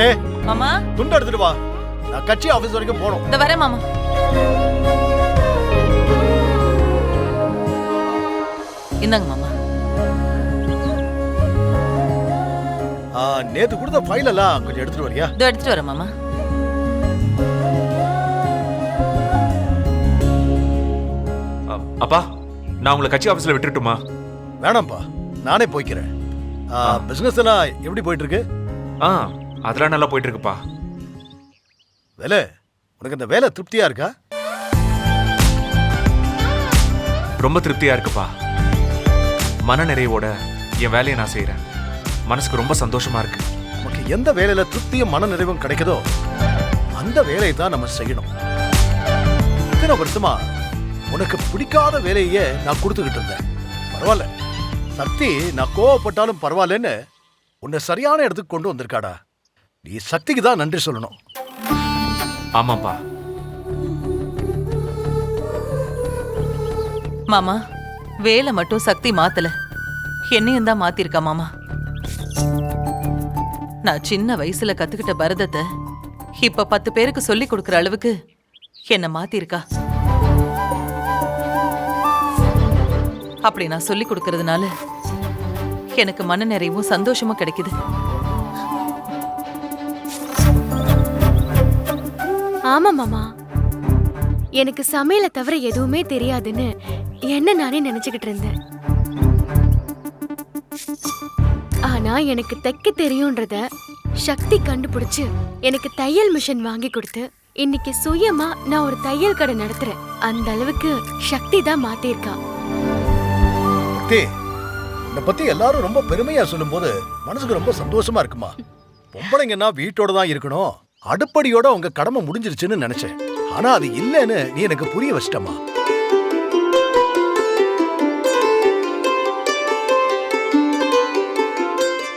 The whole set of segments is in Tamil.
வேலே மாமா. துண்டு எடுத்துட்டு வா. நான் கட்சி ஆபீஸ் வரைக்கும் போகணும். இந்த வரேன் மாமா. இந்தாங்க மாமா. ஆ, நேத்து கொடுத்த ஃபைல் எல்லாம் கொஞ்சம் எடுத்துட்டு வரியா? இதோ எடுத்துட்டு வரேன் மாமா. அப்பா நான் உங்களை கட்சி ஆஃபீஸில் விட்டுட்டுமா? வேணாம்ப்பா நானே போய்க்கிறேன். பிசினஸ் எல்லாம் எப்படி போயிட்டு இருக்கு? ஆ அதெல்லாம் நல்லா போயிட்டு இருக்குப்பா வேலை உனக்கு இந்த வேலை திருப்தியா இருக்கா? ரொம்ப திருப்தியா இருக்குப்பா. மன நிறைவோட என் வேலையை நான் செய்றேன். மனசுக்கு ரொம்ப சந்தோஷமா இருக்கு. நமக்கு எந்த வேலையில திருப்தியும் மன நிறைவும் கிடைக்குதோ அந்த வேலையை தான் நம்ம செய்யணும். இத்தனை வருஷமா உனக்கு பிடிக்காத வேலையே நான் கொடுத்துக்கிட்டு இருந்தேன். பரவாயில்ல. சக்தி நான் கோவப்பட்டாலும் பரவாயில்லன்னு உன்னை சரியான இடத்துக்கு கொண்டு வந்திருக்காடா. நீ சக்திக்கு தான் நன்றி சொல்லணும். ஆமாப்பா. மாமா வேலை மட்டும் சக்தி மாத்தல. என்னையும் தான் மாத்திருக்கா மாமா? நான் சின்ன வயசுல கத்துக்கிட்ட பரதத்தை இப்ப பத்து பேருக்கு சொல்லி கொடுக்கற அளவுக்கு என்ன மாத்திருக்கா? அப்படி நான் சொல்லி கொடுக்கறதுனால எனக்கு மன நிறைவும் சந்தோஷமும் கிடைக்குது. ஆமா மாமா. எனக்கு சமையலை தவிர எதுவுமே தெரியாதுன்னு என்ன நானே நினைச்சுக்கிட்டு இருந்தேன். ஆனா எனக்கு தைக்க தெரியும்ன்றத சக்தி கண்டுபிடிச்சு எனக்கு தையல் மிஷின் வாங்கி கொடுத்து இன்னைக்கு சுயமா நான் ஒரு தையல் கடை நடத்துறேன். அந்த அளவுக்கு சக்தி தான் மாத்திருக்கா இதை பத்தி எல்லாரும் ரொம்ப பெருமையா சொல்லும்போது மனசுக்கு ரொம்ப சந்தோஷமா இருக்குமா? பொம்பளைங்கன்னா வீட்டோட தான் இருக்கணும். அடுப்படியோட உங்க கடமை முடிஞ்சிருச்சுன்னு நினைச்சேன். ஆனா அது இல்லைன்னு நீ எனக்கு புரிய வச்சிட்டமா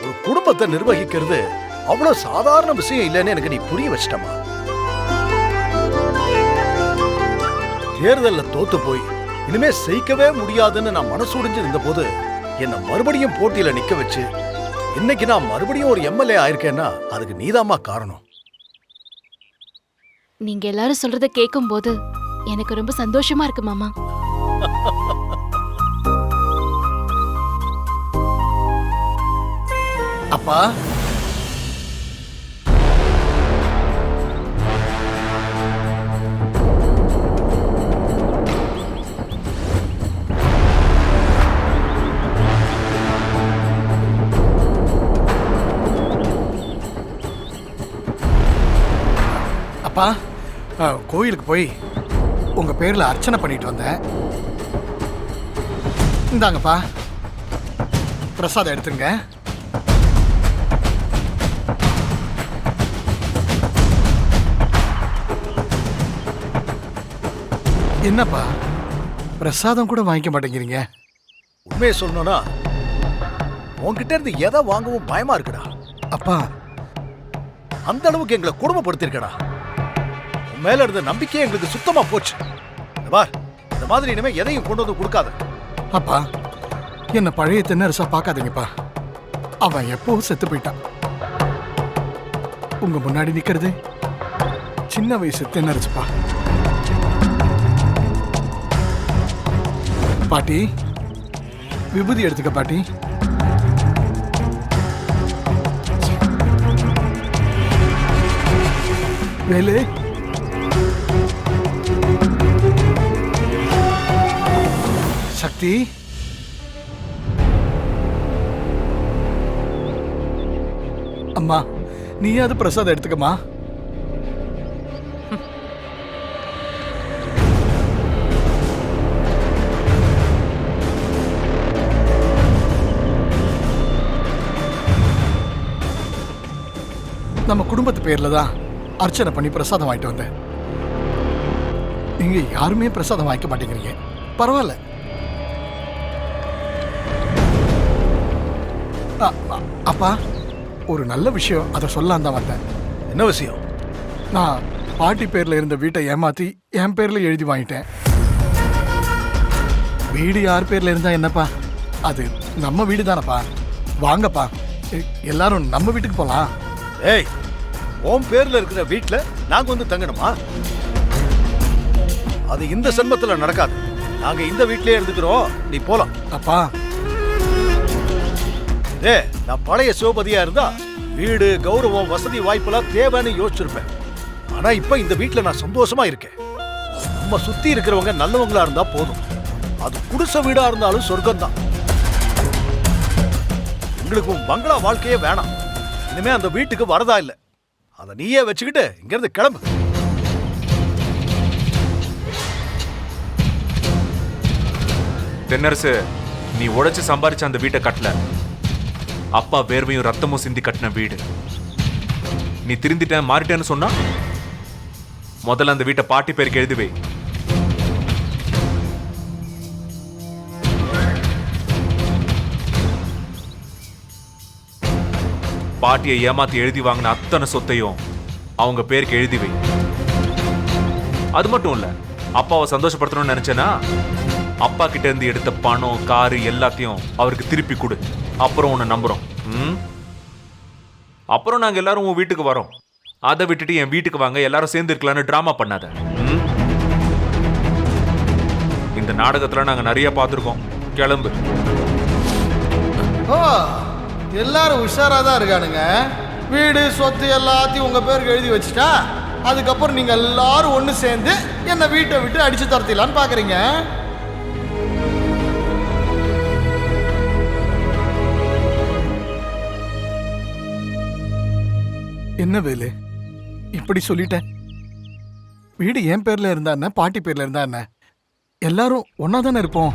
ஒரு குடும்பத்தை நிர்வகிக்கிறது அவ்வளவு சாதாரண விஷயம் இல்லைன்னு எனக்கு நீ புரிய வச்சிட்டமா தேர்தல்ல தோத்து போய் இனிமே செய்யவே முடியாதுன்னு நான் மனசு உடைஞ்சு இருந்த போது என்ன மறுபடியும் போட்டியில நிக்க வச்சு இன்னைக்கு நான் மறுபடியும் ஒரு எம்எல்ஏ ஆயிருக்கேன்னா அதுக்கு நீதாம்மா காரணம். நீங்க எல்லாரும் சொல்றத கேட்கும் போது எனக்கு ரொம்ப சந்தோஷமா இருக்கு மாமா. அப்பா. அப்பா. கோயிலுக்கு போய் உங்க பேர்ல அர்ச்சனை பண்ணிட்டு வந்தேன். இந்தாங்கப்பா. பிரசாதம் எடுத்துங்க என்னப்பா? பிரசாதம் கூட வாங்கிக்க மாட்டேங்கிறீங்க. உண்மையை சொல்லணும்னா உன்கிட்ட இருந்து எதை வாங்கவும் பயமா இருக்குடா. அப்பா. அந்த அளவுக்கு எங்களை குடும்பப்படுத்திருக்கடா உன் மேல இருந்த நம்பிக்கையே எங்களுக்கு சுத்தமா போச்சு. பார் இந்த மாதிரி இனிமே எதையும் கொண்டு வந்து கொடுக்காத. அப்பா என்ன பழைய தென்னரசா பார்க்காதீங்கப்பா. அவன் எப்போ செத்து போயிட்டான்? உங்க முன்னாடி நிக்கிறது சின்ன வயசு தென்னரசுப்பா. பாட்டி விபூதி எடுத்துக்க பாட்டி. வேலு சக்தி? அம்மா நீயாவது பிரசாதம் எடுத்துக்கம்மா. நம்ம குடும்பத்து பேர்ல தான் அர்ச்சனை பண்ணி பிரசாதம் வாங்கிட்டு வந்தேன். நீங்க யாருமே பிரசாதம் வாங்கிக்க மாட்டேங்கிறீங்க. பரவாயில்ல. அ- அ- அப்பா ஒரு நல்ல விஷயம் அதை சொல்லலாம் தான் வந்தேன். என்ன விஷயம்? நான் பாட்டி பேர்ல இருந்த வீட்டை ஏமாத்தி என் பேர்ல எழுதி வாங்கிட்டேன். வீடு யார் பேர்ல இருந்தா என்னப்பா? அது நம்ம வீடு தானப்பா. வாங்கப்பா. எ- எல்லாரும் நம்ம வீட்டுக்கு போலாம். ஏய் உன் பேர்ல இருக்கிற வீட்ல நாங்க வந்து தங்கணுமா? அது இந்த சென்மத்துல நடக்காது. நாங்க இந்த வீட்லயே இருந்துக்கிறோம். நீ போலாம். அப்பா ஏ நான் பழைய சிவபதியா இருந்தா வீடு கௌரவம் வசதி வாய்ப்பெல்லாம் தேவைன்னு யோசிச்சிருப்பேன். ஆனா இப்ப இந்த வீட்டுல நான் சந்தோஷமா இருக்கேன். நம்ம சுத்தி இருக்கிறவங்க நல்லவங்களா இருந்தா போதும். அது குடிச வீடா இருந்தாலும் சொர்க்கம்தான். உங்களுக்கு உன் பங்களா வாழ்க்கையே வேணாம். இனிமே அந்த வீட்டுக்கு வரதா இல்லை. அதை நீயே வச்சுக்கிட்டு இங்கிருந்து கிளம்பு. தென்னரசு நீ உழைச்சு சம்பாரிச்ச அந்த வீட்டை கட்டல. அப்பா வேர்வையும் ரத்தமும் சிந்தி கட்டின வீடு. நீ திருந்திட்டேன் மாறிட்டேன்னு சொன்னா? முதல்ல அந்த வீட்டை பாட்டி பேருக்கு எழுதி வை பாட்டியை ஏமாத்தி எழுதி வாங்கின அத்தனை சொத்தையும் அவங்க பேருக்கு எழுதி வை அது மட்டும் இல்ல அப்பாவை சந்தோஷப்படுத்தணும்னு நினைச்சேனா அப்பா கிட்ட இருந்து எடுத்த பணம் காரு எல்லாத்தையும் அவருக்கு திருப்பி கொடு. அப்புறம் உன்னை நம்புகிறோம் ம்? அப்புறம் நாங்கள் எல்லாரும் உன் வீட்டுக்கு வரோம். அதை விட்டுட்டு என் வீட்டுக்கு வாங்க எல்லாரும் சேர்ந்து ட்ராமா டிராமா பண்ணாத. ம்? இந்த நாடகத்துல நாங்க நிறைய பார்த்துருக்கோம். கிளம்பு. ஓ எல்லாரும் உஷாரா தான் இருக்கானுங்க. வீடு சொத்து எல்லாத்தையும் உங்க பேருக்கு எழுதி வச்சுட்டா அதுக்கப்புறம் நீங்க எல்லாரும் ஒன்று சேர்ந்து என்னை வீட்டை விட்டு அடிச்சு துரத்திடலான்னு பாக்குறீங்க. என்ன வேலு? இப்படி சொல்லிட்டேன் வீடு என் பேர்ல இருந்தா என்ன பாட்டி பேர்ல இருந்தா என்ன? எல்லாரும் ஒன்னா தானே இருப்போம்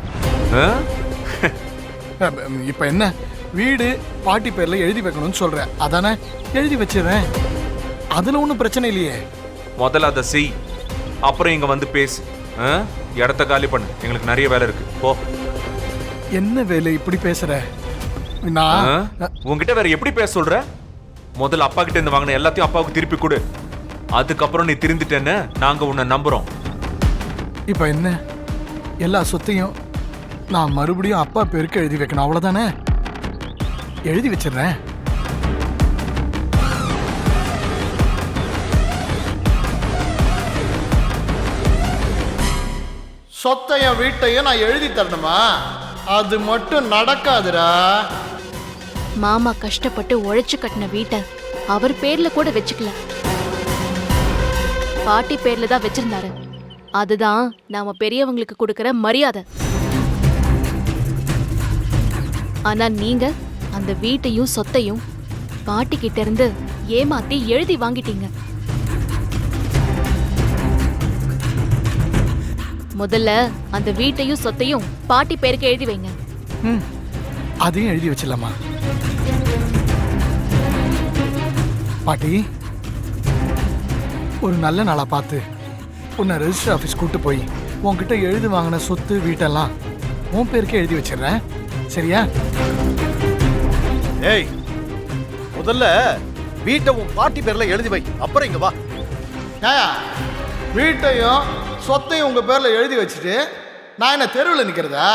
இப்ப என்ன? வீடு பாட்டி பேர்ல எழுதி வைக்கணும்னு சொல்றேன் அதானே? எழுதி வச்சிடுறேன். அதுல ஒன்றும் பிரச்சனை இல்லையே. முதல்ல அதை செய். அப்புறம் இங்க வந்து பேசு? இடத்த காலி பண்ணு. எங்களுக்கு நிறைய வேலை இருக்கு. போ. என்ன வேலு இப்படி பேசுற? நான் உன்கிட்ட வேற எப்படி பேச சொல்ற? முதல்ல அப்பா கிட்ட இருந்து வாங்கின எல்லாத்தையும் அப்பாவுக்கு திருப்பி கொடு. அதுக்கப்புறம் நீ திருந்திட்டேன்னு நாங்க உன்னை நம்புறோம். இப்ப என்ன? எல்லா சொத்தையும் நான் மறுபடியும் அப்பா பேருக்கு எழுதி வைக்கணும். அவ்வளவுதானே? எழுதி வச்சிடுறேன். சொத்தையும் வீட்டையும் நான் எழுதி தரணுமா? அது மட்டும் நடக்காதுடா. மாமா கஷ்டப்பட்டு உழைச்சு கட்டின வீட்டை அவர் பேர்ல கூட வச்சுக்கல. பாட்டி பேர்ல தான் வச்சிருந்தாரு. அதுதான் நாம பெரியவங்களுக்கு கொடுக்கற மரியாதை. ஆனா நீங்க அந்த வீட்டையும் சொத்தையும் பாட்டி கிட்ட இருந்து ஏமாத்தி எழுதி வாங்கிட்டீங்க. முதல்ல அந்த வீட்டையும் சொத்தையும் பாட்டி பேருக்கு எழுதி வைங்க. ம் அதையும் எழுதி வச்சிடலாமா? பாட்டி ஒரு நல்ல நாளா பார்த்து உன்னை ரெஜிஸ்டர் ஆஃபீஸ் கூட்டு போய் உன்கிட்ட எழுதி வாங்கின சொத்து வீட்டெல்லாம் உன் பேருக்கே எழுதி வச்சிடுறேன். சரியா? ஏய் முதல்ல வீட்டை உன் பாட்டி பேர்ல எழுதி வை. அப்புறம் இங்க வா. ஏயா வீட்டையும் சொத்தையும் உங்க பேர்ல எழுதி வச்சுட்டு நான் என்ன தெருவில் நிக்கிறதா?